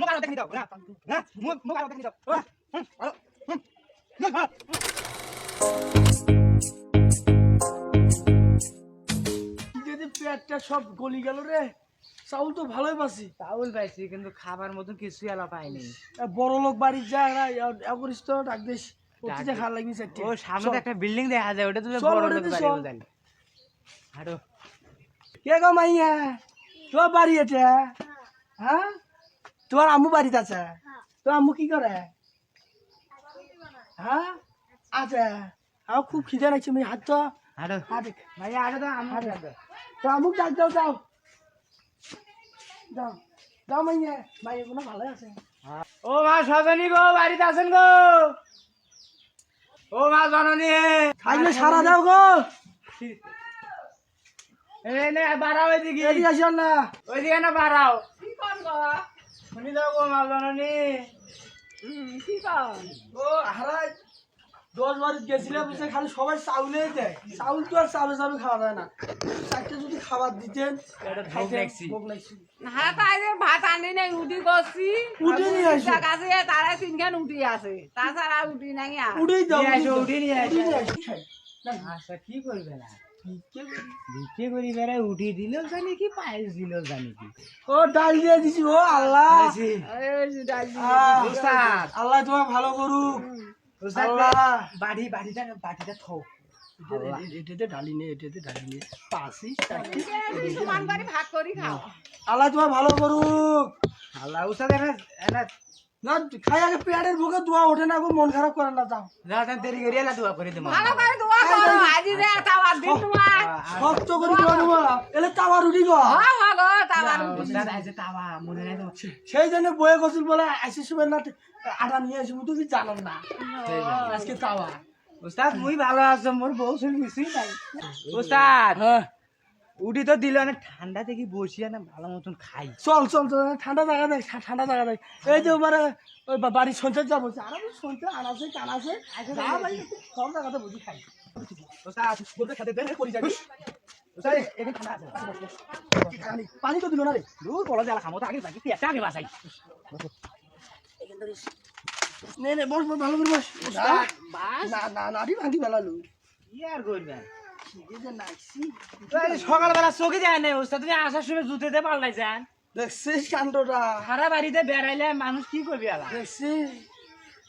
মুখ আরও দেখি দাও না না মুখ মুখ আরও দেখি দাও হুম, আরও, হুম, হুম, যদি পেটটা সব গলি গেল রে চাউল তো ভালোই পাচ্ছি চাউল পাইছি কিন্তু খাবার মতন কিছু এলা পাইনি। বড় লোক বাড়ির যা একরিস তো ডাক দিস। অতিথি খাওয়া লাগবি চারটে। ও সামনে একটা বিল্ডিং দেখা যায় ওটা তো বড় লোক বাড়ি। হাঁটো। কে গো মাইয়া? তোর বাড়ি এটা? হ্যাঁ? তোমার আম্মু বাড়িতে আছে? তোর আম্মু কি করে? হ্যাঁ? আচ্ছা। আমার খুব খিদে লাগছে আমি হাত তো হাঁটো হাত ভাইয়া তো আমার তো আমুক ডাক দাও যাও। যাও। যাও মাইয়া মাইয়া কোনো ভালো আছে। ও মা সজনী গো বাড়িতে আছেন গো? ও মা জননী থাকলে সারা দাও গো। এই নে বাড়াও এদিকে। এদিকে আসিও না। ওইদিকে না বাড়াও। শুনি দাও গো মা জননী ও হারাই দশ বার গেছিলাম বুঝছে খালি সবাই চাউলে দেয়। চাউল তো আর চাউলে চাউলে খাওয়া যায় না। চারটে যদি খাবার দিতেন হ্যাঁ তাই ভাত আনি নাই উঠি করছি। উঠে নিয়ে আসো। আছে তারা তিনখান উঠি আছে। তাছাড়া উঠি নাই উঠেই দাও উঠে নিয়ে আসো। আচ্ছা কি করবে না? ভিক্ষে করি। বেড়ায় উঠি দিল জানি কি পায়েস দিল জানি কি। ও ডাল দিয়ে দিছি ও আল্লাহ। আল্লাহ তোমার ভালো করুক। আল্লাহ। বাড়ি বাড়িটা বাড়িটা থো। এটাতে নে এটাতে নে। পাঁচি চারটি। ভাগ করি খাও। আল্লাহ তোমার ভালো করুক। আল্লাহ উস্তাদ এনে এনে না খাই আগে পেটের বুকে দোয়া ওঠে না গো মন খারাপ করে না যাও। যাও দেরি করি এলা দোয়া করে দেবো। ভালো করে দোয়া তোমার। শক্ত করে এলে তাওয়ার উঠি গো হ্যাঁ হ্যাঁ গো তাওয়া সেই জন্য বয়ে গছিল বলে আইসি সময় না আটা নিয়ে আসি তুমি জানো না। আজকে তাওয়া। ওস্তাদ মুই ভালো আছো মোর বউ শুনি নাই উস্তাদ হ্যাঁ। উঠি তো দিল না ঠান্ডা দেখি বসিয়া না ভালো মতন খাই। চল চল চল ঠান্ডা জায়গা দেখ ঠান্ডা জায়গা দেখ। এই যে ওবারে ওই বাড়ির সঞ্চয় যাব আর আমি সঞ্চয় কানাছে যা ভাই সব জায়গাতে বুঝি খাই। পানি তো দিল না রে। দূর বড় জ্বালা খামো তো আগে বাকি আগে বাসাই। নে নে বস বস ভালো করে বস। না না নাড়ি ভাঙি বেলালু কি আর করবেন সকালবেলা চোখে যায় না উস্তাদ তুমি আসার সময় জুতেতে পাল্টাই যান। দেখছিস কাণ্ডটা? সারা বাড়িতে বেড়াইলে মানুষ কি করবি আলা দেখছিস?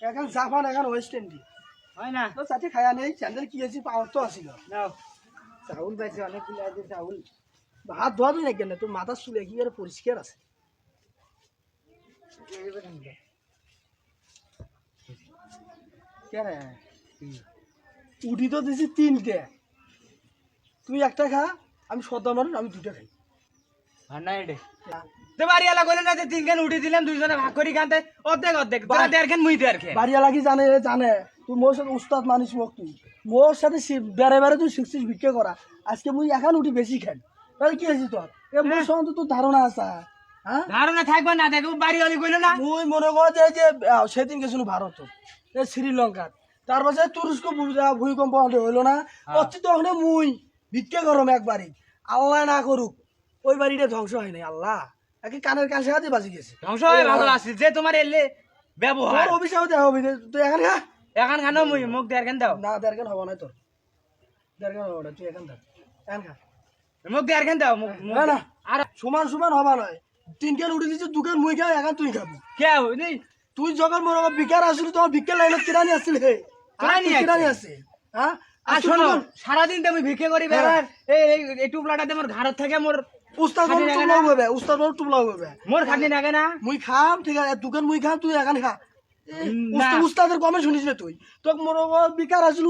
এখন জাপান এখন ওয়েস্ট হয় না? তো চাটি খায়া নেই চ্যান্ডেল কি আছে পাওয়ার তো আসিল নাও। চাউল পাইছে অনেকগুলো আছে চাউল। হাত ধোয়া তুই না কেন তোর মাথার চুল একেবারে পরিষ্কার আছে। কেন? উঠি তো দিছি তিনটে। তুই একটা খা আমি সদ্যা মানুষ আমি দুটো খাই। না এডে তো বাড়ি এলা না যে তিনখান উঠে দিলাম দুইজনে ভাগ করি খানতে। অর্ধেক অর্ধেক। তোরা দেড় মুই লাগি জানে জানে। তুই মোর সাথে উস্তাদ মোক তুই। মোর সাথে শি- বেড়ে বেড়ে তুই শিখছিস ভিক্ষে করা। আজকে মুই এখন উঠি বেশি খাই। তাহলে কি হয়েছি তোর? এ মোর সঙ্গে তোর ধারণা আছে হ্যাঁ? ধারণা থাকবে না দেখো বাড়ি কইলো না। মুই মনে কর যে যে আহ, সেদিন গেছিল ভারত। এই শ্রীলঙ্কার। তার পাশে তুরস্ক ভূমিকম্প হলে হইল না। অতীত ওখানে মুই ভিক্ষে করম একবারই আল্লাহ না করুক ওই বাড়িটা ধ্বংস হয় নাই আল্লাহ। একে কানের কাছে হাতে বাজি গেছে? ধ্বংস হয়ে ভালো আছে। যে তোমার এলে ব্যবহার। অভিশাপ দেওয়া হবে তুই এখানে খা এখন খানো মুই মুখ দেড় খান দাও। না দেড় কেন হব না তোর। দেড় কেন হব না তুই এখান থাক। এখান খা। মুখ দেড় খান দাও না না। আর সমান সমান হবা নয়। তিন কেন উঠে দিচ্ছে দুকেন মুই খা এখন তুই খাব। কে নেই তুই যখন কর বিকার আসলি তোমার বিকেল লাইনে কিরানি আসছিল হে। কিরানি? কিরানি হ্যাঁ? আর শোনো সারাদিন তো আমি ভিক্ষে করি বেড়ার। এই টুপলাটাতে মোর ঘাড়ত থেকে মোর উস্তাদ খাটি টুপলাও হবে উস্তাদ বাবু টুপলাও হবে মোর খাটনি লাগে না। মুই খাম ঠিক আছে। দুকান মুই খাম তুই এখান খা। এই উস্তাদের কমে শুনিস না তুই। তোক বিকার আসলু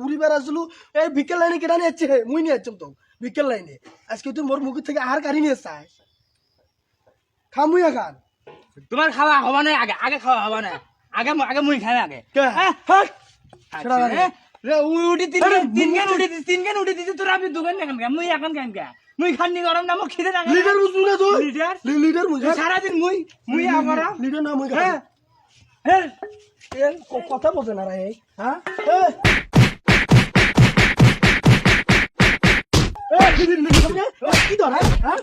ঘুরি বেড় আসলু এই বিকেল লাইনে কিরানি আসছে হে? মুই নিয়ে তো বিকেল লাইনে। আজকে তুই মোর মুখ থেকে আর কারি নিয়ে চাই খাম মুই এখান। তোমার খাওয়া হবা না আগে আগে খাওয়া হবা না আগে আগে মুই খাই আগে। হ্যাঁ? হ্যাঁ? উঠি তিন তিন গান উঠি দিছি, তিন গান উঠি দিছি তোরা আমি দুগান দেখান গা মুই এখন কেন গা মুই খান্নি গরম না মোক খিদে লাগে লিডার বুঝবি না তুই? লিডার লিডার মুই খা সারাদিন মুই মুই আমার লিডার না মুই হ্যাঁ। হ্যাঁ ক- কথা বোঝে না রে হ্যাঁ? কি ধর হ্যাঁ? হ্যাঁ?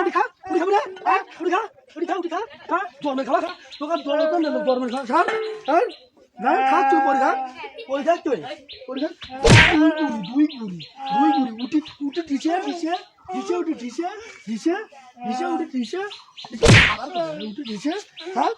উঠি খা উঠি খাবি না হ্যাঁ? উঠি খা উঠি খা উঠি খা হ্যাঁ? জন্মে খাওয়া খা তোকে জন্মে খাওয়া খা হ্যাঁ? না খা তুই পরে খা পরে খা তুই পরে খা দুই গুড়ি দুই গুড়ি দুই গুড়ি উঠি উঠি দিছে দিছে দিছে উঠি দিছে দিছে দিছে উঠি দিছে উঠি দিছে হ্যাঁ